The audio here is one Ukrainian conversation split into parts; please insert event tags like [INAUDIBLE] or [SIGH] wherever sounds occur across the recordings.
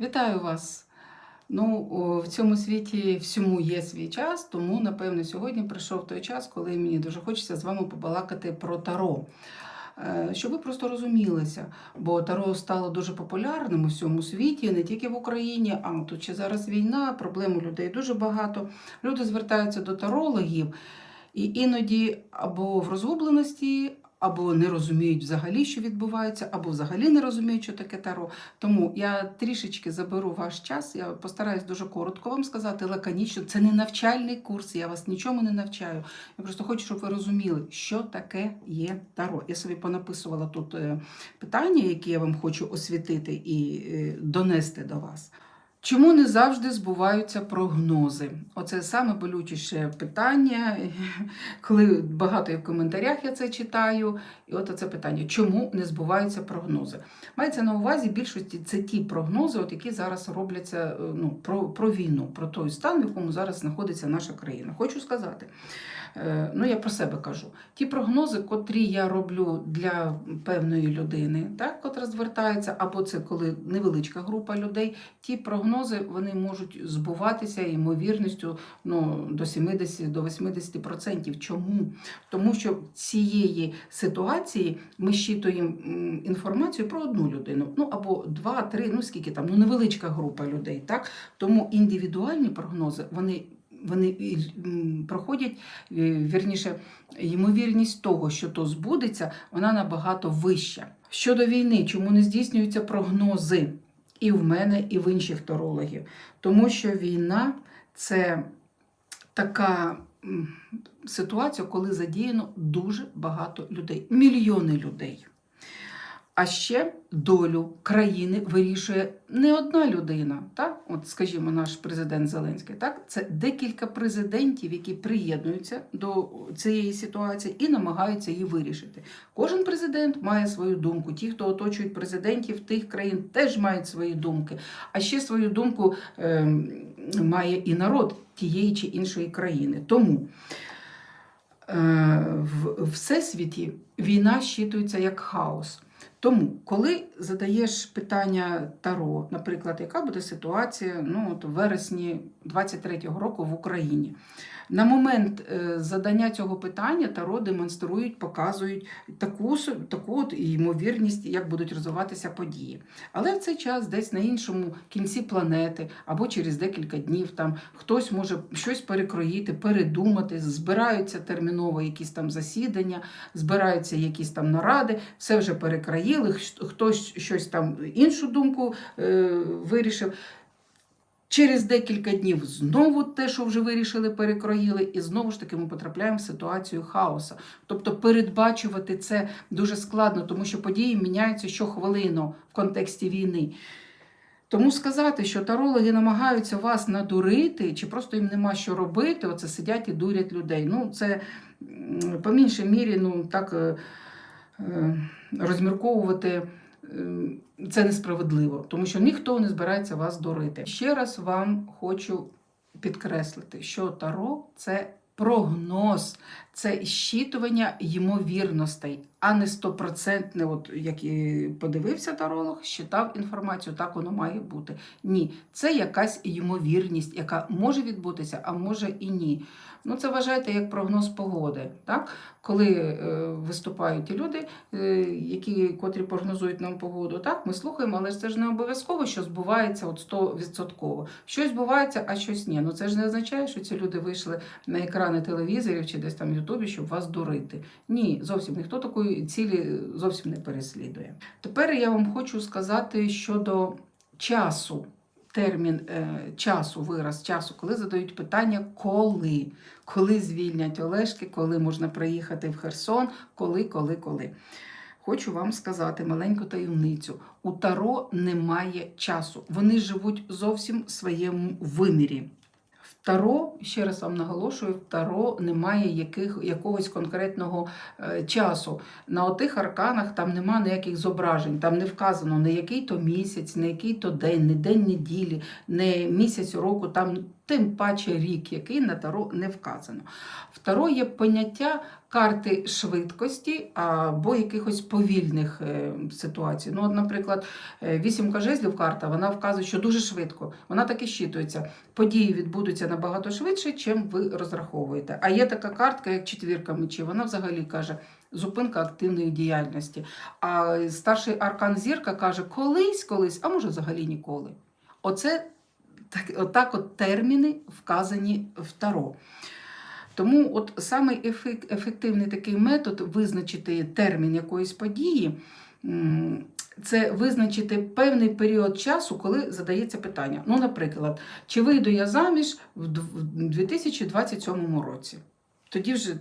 Вітаю вас! Ну, в цьому світі всьому є свій час, тому, напевно, сьогодні прийшов той час, коли мені дуже хочеться з вами побалакати про таро. Е, Щоб ви просто розумілися, бо таро стало дуже популярним у всьому світі, не тільки в Україні, а тут ще зараз війна, проблем у людей дуже багато. Люди звертаються до тарологів, і іноді або в розгубленості, або не розуміють взагалі, що відбувається, або взагалі не розуміють, що таке таро. Тому я трішечки заберу ваш час. Я постараюсь дуже коротко вам сказати, лаконічно. Це не навчальний курс, я вас нічому не навчаю. Я просто хочу, щоб ви розуміли, що таке є таро. Я собі понаписувала тут е, питання, які я вам хочу освітити і е, донести до вас. Чому не завжди збуваються прогнози? Оце саме болючіше питання, [LAUGHS] коли багато і в коментарях я це читаю. І от це питання: чому не збуваються прогнози? Мається на увазі більшості це ті прогнози, от які зараз робляться е, ну, про, про війну, про той стан, в якому зараз знаходиться наша країна. Хочу сказати. е, Ну, я про себе кажу. Ті прогнози, котрі я роблю для певної людини, так, котра звертається, або це коли невеличка група людей, ті прогнози вони можуть збуватися ймовірністю ну, до 70 до 80%. Чому? Тому що цієї ситуації ми щитуємо інформацію про одну людину, ну або два, три, ну скільки там, ну невеличка група людей. Так? Тому індивідуальні прогнози вони. Вони проходять, е, вірніше, ймовірність того, що то збудеться, вона набагато вища. Щодо війни, чому не здійснюються прогнози і в мене, і в інших торологів. Тому що війна це така ситуація, коли задіяно дуже багато людей, мільйони людей. А ще долю країни вирішує не одна людина, так? От, скажімо, наш президент Зеленський, так? Це декілька президентів, які приєднуються до цієї ситуації і намагаються її вирішити. Кожен президент має свою думку. Ті, хто оточують президентів тих країн, теж мають свої думки. А ще свою думку е, має і народ тієї чи іншої країни. Тому е, в всесвіті війна щитується як хаос. Тому, коли задаєш питання Таро, наприклад, яка буде ситуація ну, от в вересні 23-го року в Україні, на момент е, задання цього питання Таро демонструють, показують таку, таку от ймовірність, як будуть розвиватися події. Але в цей час десь на іншому кінці планети або через декілька днів там хтось може щось перекроїти, передумати, збираються терміново якісь там засідання, збираються якісь там наради, все вже перекраїли, хтось- хтось щось там іншу думку е, вирішив. Через декілька днів знову те, що вже вирішили, перекроїли, і знову ж таки ми потрапляємо в ситуацію хаоса. Тобто передбачувати це дуже складно, тому що події міняються щохвилину в контексті війни. Тому сказати, що тарологи намагаються вас надурити, чи просто їм нема що робити, оце сидять і дурять людей. Ну, це по меншій мірі, ну так е, е, розмірковувати. Е, Це несправедливо, тому що ніхто не збирається вас дурити. Ще раз вам хочу підкреслити, що таро це прогноз, це щитування ймовірностей, а не стопроцентне, от як і подивився таролог, щитав інформацію, так воно має бути. Ні, це якась ймовірність, яка може відбутися, а може і ні. Ну, це вважайте як прогноз погоди. Так? Коли е, виступають ті люди, е, які, котрі прогнозують нам погоду, так, ми слухаємо, але це ж не обов'язково, що збувається от 100%. Щось збувається, а щось ні. Ну це ж не означає, що ці люди вийшли на екрани телевізорів чи десь там Ютубі, щоб вас дурити. Ні, зовсім ніхто такої цілі зовсім не переслідує. Тепер я вам хочу сказати щодо часу. Термін е, часу, вираз часу, коли задають питання, коли, коли звільнять Олешки, коли можна приїхати в Херсон, коли, коли, коли. Хочу вам сказати маленьку таємницю: у Таро немає часу. Вони живуть зовсім в своєму вимірі. В Таро, ще раз вам наголошую, в Таро немає яких, якогось конкретного е, часу. На отих арканах там нема ніяких зображень, там не вказано не який то місяць, не який то день, не день неділі, не місяць року. Там тим паче рік, який на таро не вказано. В таро є поняття карти швидкості або якихось повільних е, ситуацій. Ну, от, наприклад, е, вісімка жезлів карта, вона вказує, що дуже швидко. Вона так і щитується. Події відбудуться набагато швидше, чим ви розраховуєте. А є така картка, як четвірка мечів, вона взагалі каже. Зупинка активної діяльності. А старший аркан зірка каже колись, колись, а може взагалі ніколи. Оце так, отак от терміни вказані в Таро. Тому от самий ефективний такий метод визначити термін якоїсь події. Це визначити певний період часу, коли задається питання. Ну, наприклад, чи вийду я заміж в 2027 році? Тоді вже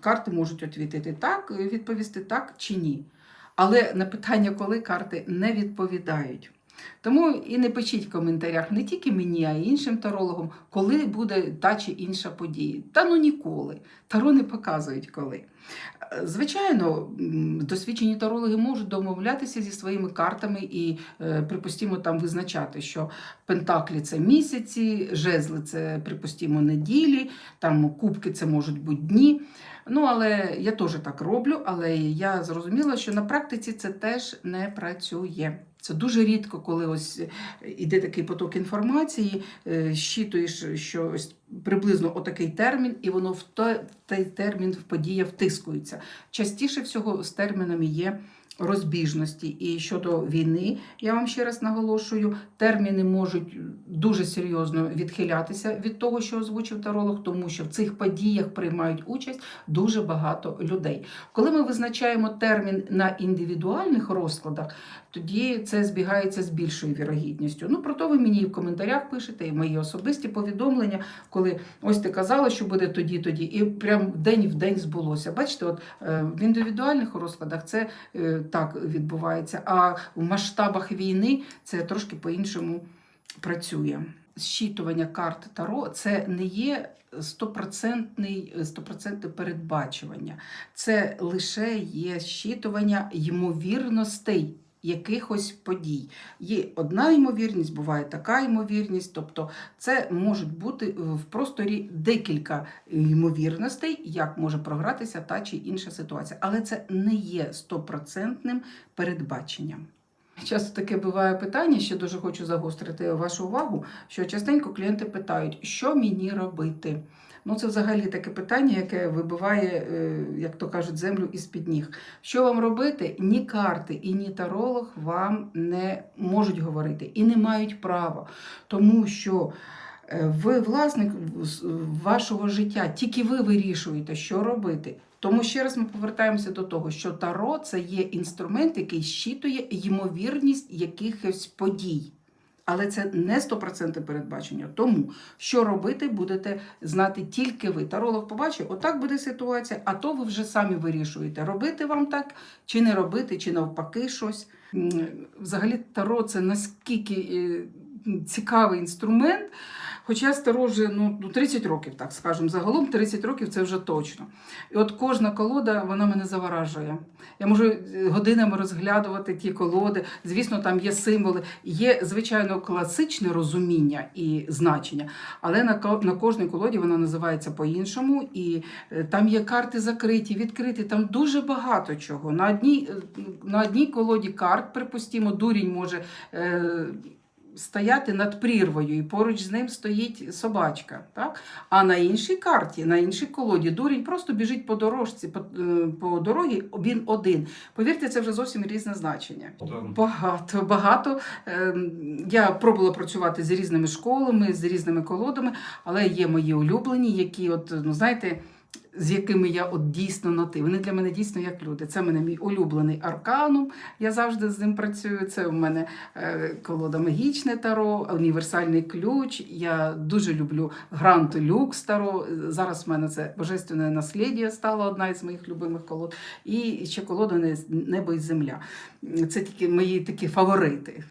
карти можуть відповісти так, відповісти так чи ні. Але на питання, коли карти не відповідають. Тому і не пишіть в коментарях не тільки мені, а й іншим тарологам, коли буде та чи інша подія. Та ну ніколи. Таро не показують коли. Е, Звичайно, досвідчені тарологи можуть домовлятися зі своїми картами і, е, припустимо, там визначати, що пентаклі це місяці, жезли це, припустимо, неділі, там кубки це можуть бути дні. Ну, але я теж так роблю, але я зрозуміла, що на практиці це теж не працює. Це дуже рідко, коли ось іде такий поток інформації, е, щитуєш, що ось приблизно отакий термін, і воно в той термін в подія втискується. Частіше всього з термінами є розбіжності. І щодо війни, я вам ще раз наголошую, терміни можуть дуже серйозно відхилятися від того, що озвучив таролог, тому що в цих подіях приймають участь дуже багато людей. Коли ми визначаємо термін на індивідуальних розкладах, тоді це збігається з більшою вірогідністю. Ну, про то ви мені і в коментарях пишете, і мої особисті повідомлення, коли ось ти казала, що буде тоді, тоді, і прям день в день збулося. Бачите, от е, в індивідуальних розкладах це е, так відбувається, а в масштабах війни це трошки по-іншому працює. Зчитування карт Таро це не є стопроцентне передбачування, це лише є зчитування ймовірностей якихось подій. Є одна ймовірність, буває така ймовірність, тобто це можуть бути в просторі декілька ймовірностей, як може програтися та чи інша ситуація. Але це не є стопроцентним передбаченням. Часто таке буває питання, ще дуже хочу загострити вашу увагу, що частенько клієнти питають, що мені робити. Ну, це взагалі таке питання, яке вибиває, е, як то кажуть, землю із-під ніг. Що вам робити? Ні карти і ні таролог вам не можуть говорити і не мають права, тому що. е, Ви власник вашого життя, тільки ви вирішуєте, що робити. Тому ще раз ми повертаємося до того, що таро це є інструмент, який щитує ймовірність якихось подій. Але це не 100% передбачення. Тому що робити, будете знати тільки ви. Таролог побачив, отак буде ситуація, а то ви вже самі вирішуєте, робити вам так чи не робити, чи навпаки щось. Взагалі, таро це наскільки е, цікавий інструмент. Хоча старо вже ну, ну, 30 років, так скажемо, загалом 30 років це вже точно. І от кожна колода вона мене заворажує. Я можу е, годинами розглядувати ті колоди. Звісно, там є символи, є, звичайно, класичне розуміння і значення, але на, на кожній колоді вона називається по-іншому, і е, там є карти закриті, відкриті, там дуже багато чого. На одній, е, на одній колоді карт, припустимо, дурінь може. Е, Стояти над прірвою, і поруч з ним стоїть собачка. Так? А на іншій карті, на іншій колоді, дурень просто біжить по дорожці, по, е, по дорогі, він один. Повірте, це вже зовсім різне значення. Багато, багато. Ем, Я пробувала працювати з різними школами, з різними колодами, але є мої улюблені, які, от, ну знаєте, з якими я от дійсно на ти. Вони для мене дійсно як люди. Це мене мій улюблений арканум. Я завжди з ним працюю. Це в мене е, колода магічне таро, універсальний ключ. Я дуже люблю Грант Люкс таро. Зараз в мене це божественне наслідя стала одна із моїх любимих колод. І ще колода Небо і земля. Це тільки мої такі фаворити.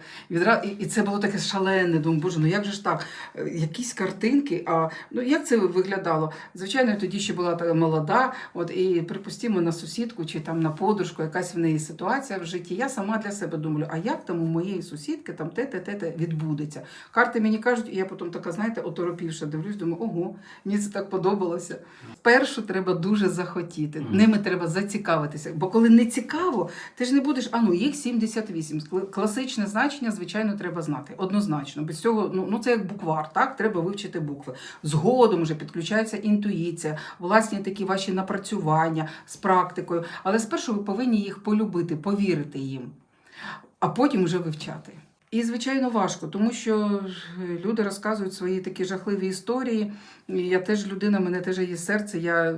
І це було таке шалене. Думаю, боже, ну як же ж так? Е, Якісь картинки. А ну як це виглядало? Звичайно, тоді ще була та молода, от і припустимо на сусідку чи там на подружку, якась в неї ситуація в житті. Я сама для себе думаю, а як там у моєї сусідки там те, те, те, те відбудеться. Карти мені кажуть, і я потім така, знаєте, оторопівша дивлюсь, думаю, ого, мені це так подобалося. Першу треба дуже захотіти. Ними треба зацікавитися. Бо коли не цікаво, ти ж не будеш, а ну їх 78. Класичне значення, звичайно, треба знати. Однозначно. Без цього, ну, ну це як буквар, так? Треба вивчити букви. Згодом вже підключається інтуїція, власні такі ваші напрацювання з практикою. Але спершу ви повинні їх полюбити, повірити їм, а потім вже вивчати. І, звичайно, важко, тому що люди розказують свої такі жахливі історії. Я теж людина, мене теж є серце. Я...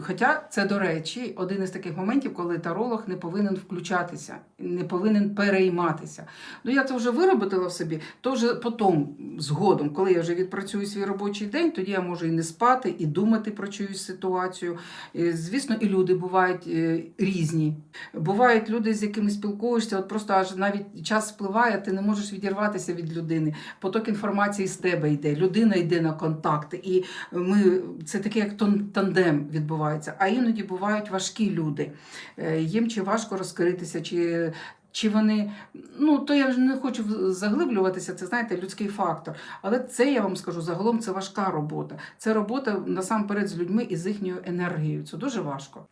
Хоча це, до речі, один із таких моментів, коли таролог не повинен включатися, не повинен перейматися. Ну, я це вже вироботила в собі, то вже потім, згодом, коли я вже відпрацюю свій робочий день, тоді я можу і не спати, і думати про чиюсь ситуацію. Звісно, і люди бувають е, різні. Бувають люди, з якими спілкуєшся, от просто аж навіть час спливає, ти не можеш відірватися від людини. Поток інформації з тебе йде, людина йде на контакт. І ми це таке, як тандем відбувається. А іноді бувають важкі люди. Е, Їм чи важко розкритися, чи. Чи вони, ну то я вже не хочу заглиблюватися, це знаєте, людський фактор. Але це я вам скажу, загалом це важка робота. Це робота насамперед з людьми і з їхньою енергією. Це дуже важко.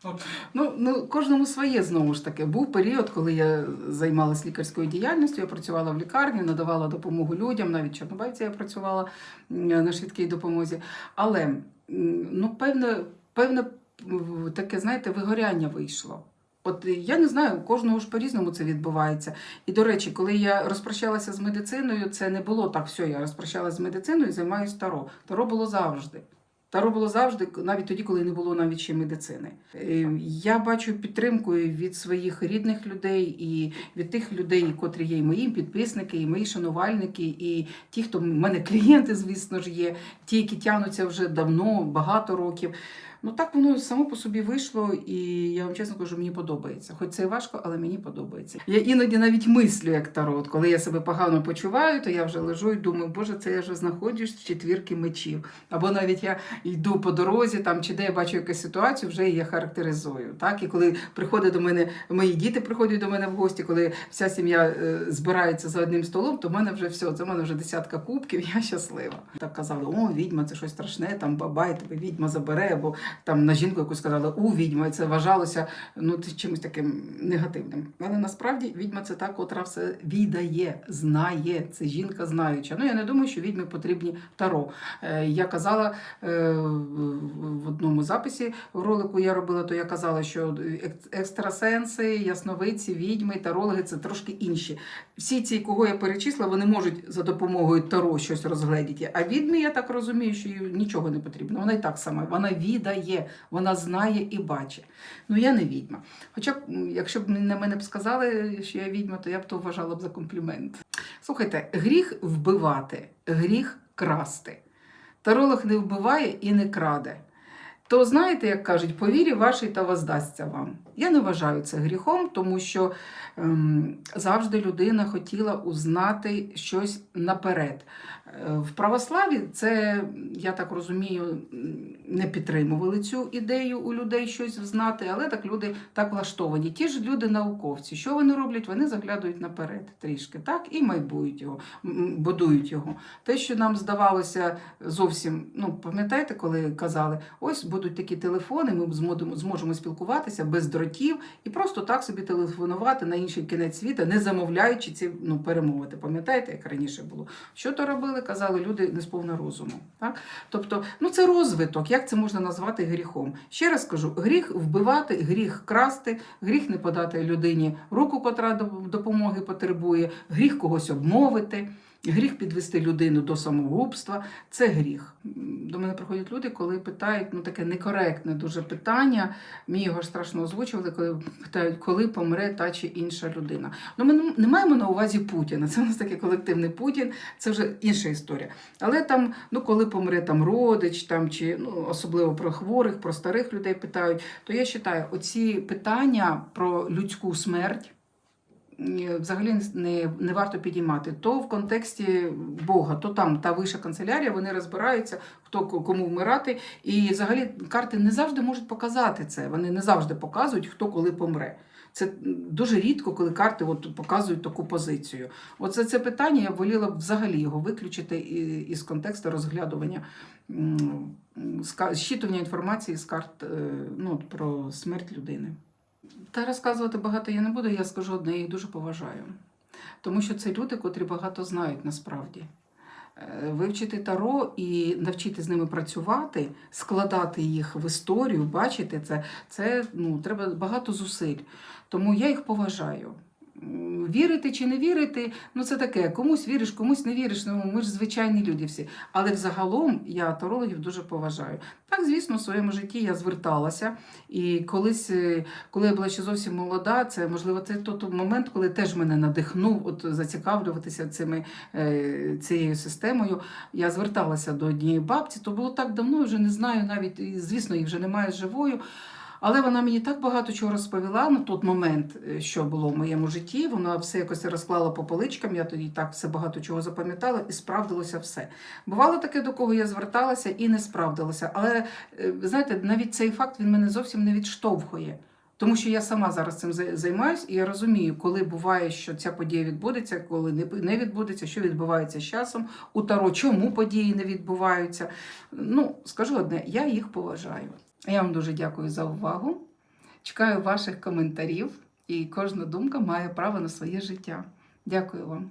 Ну, ну кожному своє знову ж таки. Був період, коли я займалася лікарською діяльністю, я працювала в лікарні, надавала допомогу людям, навіть Чорнобайці я працювала на швидкій допомозі. Але ну, певне, певне таке, знаєте, вигоряння вийшло. От я не знаю, кожного ж по-різному це відбувається. І до речі, коли я розпрощалася з медициною, це не було так, все, я розпрощалася з медициною і займаюся таро. Таро було завжди. Таро було завжди, навіть тоді, коли не було навіть ще медицини. Е, Я бачу підтримку від своїх рідних людей і від тих людей, котрі є і мої підписники, і мої шанувальники, і ті, хто в мене клієнти, звісно ж, є, ті, які тягнуться вже давно, багато років. Ну так воно само по собі вийшло, і я вам чесно кажу, мені подобається. Хоч це і важко, але мені подобається. Я іноді навіть мислю як таро. От коли я себе погано почуваю, то я вже лежу і думаю, боже, це я вже знаходжусь в четвірки мечів. Або навіть я йду по дорозі, там чи де я бачу якусь ситуацію, вже її характеризую. Так? І коли приходить до мене, мої діти приходять до мене в гості, коли вся сім'я е, збирається за одним столом, то в мене вже все, це в мене вже десятка кубків, [LAUGHS] я щаслива. Так казали, о, відьма, це щось страшне, там бабай, тебе відьма забере, або там на жінку яку сказали, у відьма, і це вважалося ну, чимось таким негативним. Але насправді відьма це та, котра все відає, знає. Це жінка знаюча. Ну я не думаю, що відьмі потрібні таро. Е, Я казала е, в одному записі ролику я робила, то я казала, що екстрасенси, ясновидці, відьми, тарологи це трошки інші. Всі ці, кого я перечисла, вони можуть за допомогою таро щось розгледіти. А відьмі, я так розумію, що їй нічого не потрібно. Вона і так сама, вона відає, вона знає і бачить. Ну я не відьма. Хоча якщо б на мене б сказали, що я відьма, то я б то вважала б за комплімент. Слухайте, гріх вбивати, гріх красти. Таролог не вбиває і не краде. То знаєте, як кажуть, по вірі вашій та воздасться вам. Я не вважаю це гріхом, тому що ем, завжди людина хотіла узнати щось наперед. Е, В православі це, я так розумію, не підтримували цю ідею у людей щось знати, але так люди так влаштовані. Ті ж люди науковці. Що вони роблять? Вони заглядують наперед трішки, так, і майбують його, будують його. Те, що нам здавалося зовсім, ну пам'ятаєте, коли казали, ось будуть такі телефони, ми зможемо, спілкуватися без дротів і просто так собі телефонувати на інший кінець світа, не замовляючи ці ну, перемовити. Пам'ятаєте, як раніше було? Що то робили? Казали люди не сповна розуму. Так? Тобто, ну це розвиток. Як це можна назвати гріхом? Ще раз кажу: гріх вбивати, гріх красти, гріх не подати людині руку, котра до- допомоги потребує, гріх когось обмовити. Гріх підвести людину до самогубства це гріх. До мене приходять люди, коли питають ну таке некоректне дуже питання. Мені його страшно озвучували, коли питають, коли помре та чи інша людина. Ну, ми не- маємо на увазі Путіна. Це у нас такий колективний Путін, це вже інша історія. Але там, ну коли помре там родич, там чи ну особливо про хворих, про старих людей питають, то я вважаю, оці питання про людську смерть взагалі не, не варто підіймати. То в контексті Бога, то там та вища канцелярія, вони розбираються, хто кому вмирати. І взагалі карти не завжди можуть показати це. Вони не завжди показують, хто коли помре. Це дуже рідко, коли карти от показують таку позицію. Оце це питання я б воліла взагалі його виключити із контексту розглядування зчитування інформації з карт е, ну, про смерть людини. Та розказувати багато я не буду, я скажу одне, я їх дуже поважаю. Тому що це люди, котрі багато знають насправді. Е, Вивчити таро і навчити з ними працювати, складати їх в історію, бачити це, це ну, треба багато зусиль. Тому я їх поважаю. Вірити чи не вірити, ну це таке. Комусь віриш, комусь не віриш. Ну ми ж звичайні люди всі. Але взагалом я тарологів дуже поважаю. Так, звісно, в своєму житті я зверталася. І колись, е, коли я була ще зовсім молода, це можливо це той момент, коли теж мене надихнув от зацікавлюватися цими, е, цією системою. Я зверталася до однієї бабці, то було так давно, вже не знаю навіть, звісно, її вже немає живою. Але вона мені так багато чого розповіла на той момент, е, що було в моєму житті. Вона все якось розклала по поличкам. Я тоді так все багато чого запам'ятала і справдилося все. Бувало таке, до кого я зверталася і не справдилася. Але е, знаєте, навіть цей факт він мене зовсім не відштовхує. Тому що я сама зараз цим зай- займаюсь, і я розумію, коли буває, що ця подія відбудеться, коли не відбудеться, що відбувається з часом у Таро, чому події не відбуваються. Ну, скажу одне, я їх поважаю. Я вам дуже дякую за увагу. Чекаю ваших коментарів, і кожна думка має право на своє життя. Дякую вам.